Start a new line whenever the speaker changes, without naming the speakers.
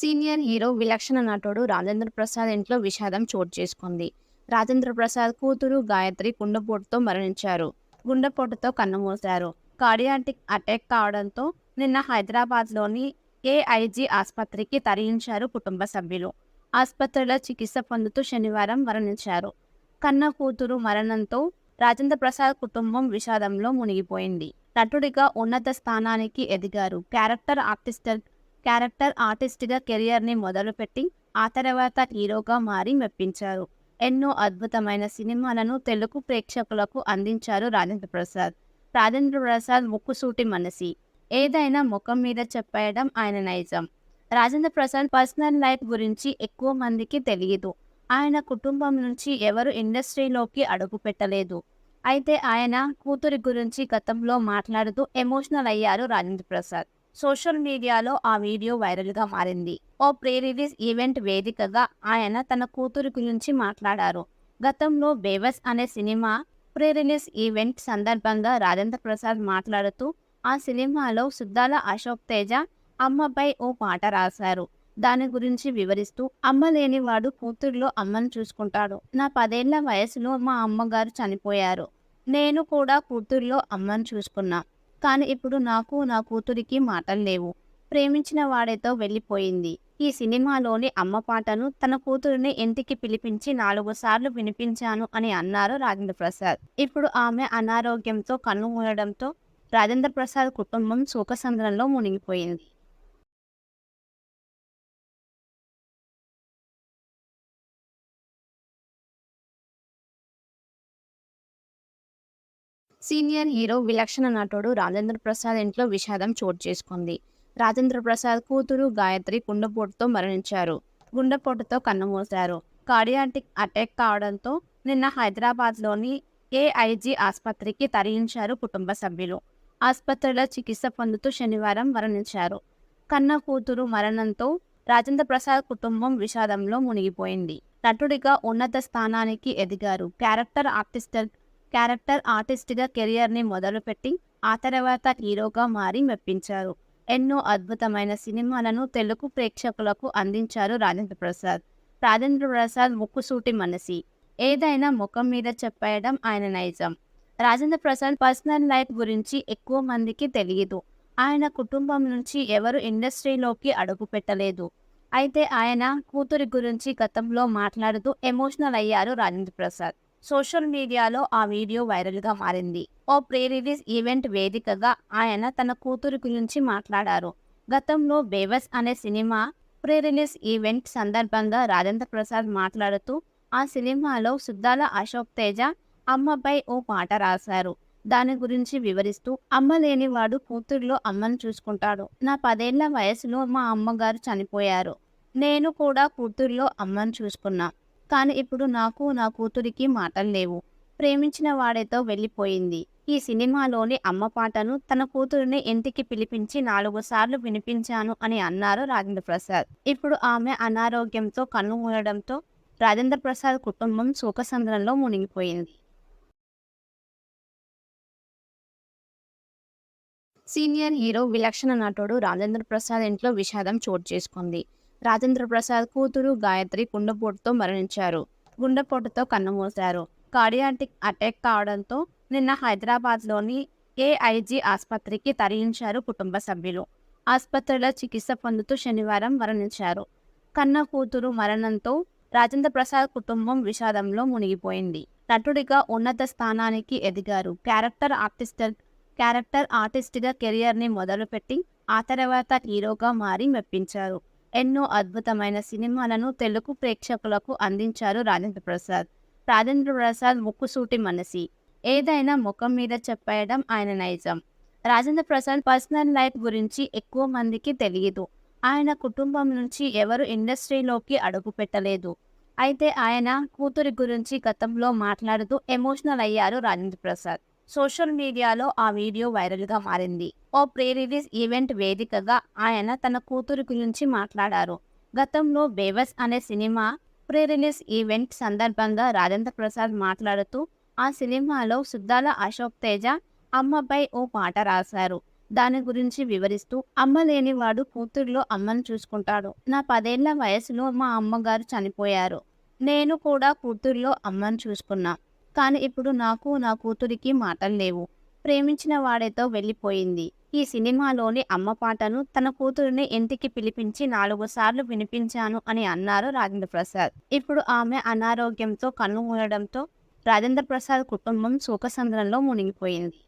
Senior hero విలక్షణ నటుడు రాజేంద్ర ప్రసాద్ ఇంట్లో విషాదం చోటు చేసుకుంది. రాజేంద్ర ప్రసాద్ కూతురు గాయత్రి గుండెపోటుతో మరణించారు. గుండెపోటుతో కన్నుమూశారు. కార్డియాటిక్ అటాక్ కావడంతో నిన్న హైదరాబాద్లోని ఏఐజీ ఆసుపత్రికి తరలించారు కుటుంబ సభ్యులు. ఆసుపత్రిలో చికిత్స పొందుతూ శనివారం మరణించారు. కన్న కూతురు మరణంతో రాజేంద్ర ప్రసాద్ కుటుంబం విషాదంలో మునిగిపోయింది. నటుడిగా ఉన్నత స్థానానికి ఎదిగారు. క్యారెక్టర్ ఆర్టిస్టర్ క్యారెక్టర్ ఆర్టిస్ట్గా కెరియర్ని మొదలుపెట్టి ఆ తర్వాత హీరోగా మారి మెప్పించారు. ఎన్నో అద్భుతమైన సినిమాలను తెలుగు ప్రేక్షకులకు అందించారు రాజేంద్ర ప్రసాద్. రాజేంద్ర ప్రసాద్ ముక్కుసూటి మనసి ఏదైనా ముఖం మీద చెప్పేయడం ఆయన నైజం. రాజేంద్ర ప్రసాద్ పర్సనల్ లైఫ్ గురించి ఎక్కువ మందికి తెలియదు ఆయన కుటుంబం నుంచి ఎవరు ఇండస్ట్రీలోకి అడుగు పెట్టలేదు. అయితే ఆయన కూతురి గురించి గతంలో మాట్లాడుతూ ఎమోషనల్ అయ్యారు రాజేంద్ర ప్రసాద్. సోషల్ మీడియాలో ఆ వీడియో వైరల్గా మారింది. ఓ ప్రీ రిలీజ్ ఈవెంట్ వేదికగా ఆయన తన కూతురు గురించి మాట్లాడారు. గతంలో బేవస్ అనే సినిమా ప్రీ రిలీజ్ ఈవెంట్ సందర్భంగా రాజేంద్ర ప్రసాద్ మాట్లాడుతూ ఆ సినిమాలో సుద్దాల అశోక్ తేజ అమ్మపై ఓ పాట రాశారు. దాని గురించి వివరిస్తూ అమ్మ లేనివాడు కూతురులో అమ్మను చూసుకుంటాడు. నా పదేళ్ళ వయసులో మా అమ్మగారు చనిపోయారు. నేను కూడా కూతురులో అమ్మను చూసుకున్నా. కానీ ఇప్పుడు నాకు నా కూతురికి మాటలు లేవు. ప్రేమించిన వాడితో వెళ్ళిపోయింది. ఈ సినిమాలోని అమ్మ పాటను తన కూతురిని ఇంటికి పిలిపించి నాలుగు సార్లు వినిపించాను అని అన్నారు రాజేంద్ర ప్రసాద్. ఇప్పుడు ఆమె అనారోగ్యంతో కన్నుమూయడంతో రాజేంద్ర ప్రసాద్ కుటుంబం సుఖసంద్రంలో మునిగిపోయింది. సీనియర్ హీరో విలక్షణ నటుడు రాజేంద్ర ప్రసాద్ ఇంట్లో విషాదం చోటు చేసుకుంది. రాజేంద్ర ప్రసాద్ కూతురు గాయత్రి గుండెపోటుతో మరణించారు. గుండెపోటుతో కన్నుమూశారు. కార్డియాటిక్ అటాక్ కావడంతో నిన్న హైదరాబాద్లోని ఏఐజీ ఆసుపత్రికి తరలించారు కుటుంబ సభ్యులు. ఆసుపత్రిలో చికిత్స పొందుతూ శనివారం మరణించారు. కన్న కూతురు మరణంతో రాజేంద్ర ప్రసాద్ కుటుంబం విషాదంలో మునిగిపోయింది. నటుడిగా ఉన్నత స్థానానికి ఎదిగారు. క్యారెక్టర్ ఆర్టిస్టర్ క్యారెక్టర్ ఆర్టిస్ట్గా కెరియర్ని మొదలుపెట్టి ఆ తర్వాత హీరోగా మారి మెప్పించారు. ఎన్నో అద్భుతమైన సినిమాలను తెలుగు ప్రేక్షకులకు అందించారు రాజేంద్ర ప్రసాద్. రాజేంద్ర ప్రసాద్ ముక్కుసూటి మనసి ఏదైనా ముఖం మీద చెప్పేయడం ఆయన నైజం. రాజేంద్ర ప్రసాద్ పర్సనల్ లైఫ్ గురించి ఎక్కువ మందికి తెలియదు ఆయన కుటుంబం నుంచి ఎవరు ఇండస్ట్రీలోకి అడుగు పెట్టలేదు. అయితే ఆయన కూతురి గురించి గతంలో మాట్లాడుతూ ఎమోషనల్ అయ్యారు రాజేంద్ర ప్రసాద్. సోషల్ మీడియాలో ఆ వీడియో వైరల్గా మారింది. ఓ ప్రీ రిలీజ్ ఈవెంట్ వేదికగా ఆయన తన కూతురు గురించి మాట్లాడారు. గతంలో బేవస్ అనే సినిమా ప్రీ రిలీజ్ ఈవెంట్ సందర్భంగా రాజేంద్ర ప్రసాద్ మాట్లాడుతూ ఆ సినిమాలో సుద్దాల అశోక్ తేజ అమ్మపై ఓ పాట రాశారు. దాని గురించి వివరిస్తూ అమ్మ లేనివాడు కూతురులో అమ్మను చూసుకుంటాడు. నా పదేళ్ళ వయసులో మా అమ్మగారు చనిపోయారు. నేను కూడా కూతురులో అమ్మను చూసుకున్నా. కానీ ఇప్పుడు నాకు నా కూతురికి మాటలు లేవు. ప్రేమించిన వాడితో వెళ్ళిపోయింది. ఈ సినిమాలోని అమ్మ పాటను తన కూతురిని ఇంటికి పిలిపించి నాలుగు సార్లు వినిపించాను అని అన్నారు రాజేంద్ర ప్రసాద్. ఇప్పుడు ఆమె అనారోగ్యంతో కన్నుమూయడంతో రాజేంద్ర ప్రసాద్ కుటుంబం శోకసంద్రంలో మునిగిపోయింది. సీనియర్ హీరో విలక్షణ నటుడు రాజేంద్ర ప్రసాద్ ఇంట్లో విషాదం చోటు చేసుకుంది. రాజేంద్ర ప్రసాద్ కూతురు గాయత్రి గుండెపోటుతో మరణించారు. గుండెపోటుతో కన్నుమూశారు. కార్డియాటిక్ అటాక్ కావడంతో నిన్న హైదరాబాద్లోని ఏఐజీ ఆసుపత్రికి తరలించారు కుటుంబ సభ్యులు. ఆసుపత్రిలో చికిత్స పొందుతూ శనివారం మరణించారు. కన్న కూతురు మరణంతో రాజేంద్ర ప్రసాద్ కుటుంబం విషాదంలో మునిగిపోయింది. నటుడిగా ఉన్నత స్థానానికి ఎదిగారు. క్యారెక్టర్ ఆర్టిస్ట్ క్యారెక్టర్ ఆర్టిస్ట్గా కెరియర్ని మొదలుపెట్టి ఆ తర్వాత హీరోగా మారి మెప్పించారు. ఎన్నో అద్భుతమైన సినిమాలను తెలుగు ప్రేక్షకులకు అందించారు రాజేంద్ర ప్రసాద్. రాజేంద్ర ప్రసాద్ ముక్కుసూటి మనసి ఏదైనా ముఖం మీద చెప్పేయడం ఆయన నైజం. రాజేంద్ర ప్రసాద్ పర్సనల్ లైఫ్ గురించి ఎక్కువ మందికి తెలియదు. ఆయన కుటుంబం నుంచి ఎవరు ఇండస్ట్రీలోకి అడుగు పెట్టలేదు. అయితే ఆయన కూతురి గురించి గతంలో మాట్లాడుతూ ఎమోషనల్ అయ్యారు రాజేంద్ర ప్రసాద్. సోషల్ మీడియాలో ఆ వీడియో వైరల్గా మారింది. ఓ ప్రీ రిలీజ్ ఈవెంట్ వేదికగా ఆయన తన కూతురు గురించి మాట్లాడారు. గతంలో బేవస్ అనే సినిమా ప్రీ రిలీజ్ ఈవెంట్ సందర్భంగా రాజేంద్ర ప్రసాద్ మాట్లాడుతూ ఆ సినిమాలో సుద్దాల అశోక్ తేజ అమ్మపై ఓ పాట రాశారు. దాని గురించి వివరిస్తూ అమ్మ లేనివాడు కూతురులో అమ్మను చూసుకుంటాడు. నా పదేళ్ళ వయసులో మా అమ్మగారు చనిపోయారు. నేను కూడా కూతురులో అమ్మను చూసుకున్నా. కానీ ఇప్పుడు నాకు నా కూతురికి మాటలు లేవు. ప్రేమించిన వాడేతో వెళ్ళిపోయింది. ఈ సినిమాలోని అమ్మ పాటను తన కూతురిని ఇంటికి పిలిపించి నాలుగు సార్లు వినిపించాను అని అన్నారు రాజేంద్ర ప్రసాద్. ఇప్పుడు ఆమె అనారోగ్యంతో కన్ను మూయడంతో రాజేంద్ర ప్రసాద్ కుటుంబం సుఖసంద్రంలో మునిగిపోయింది.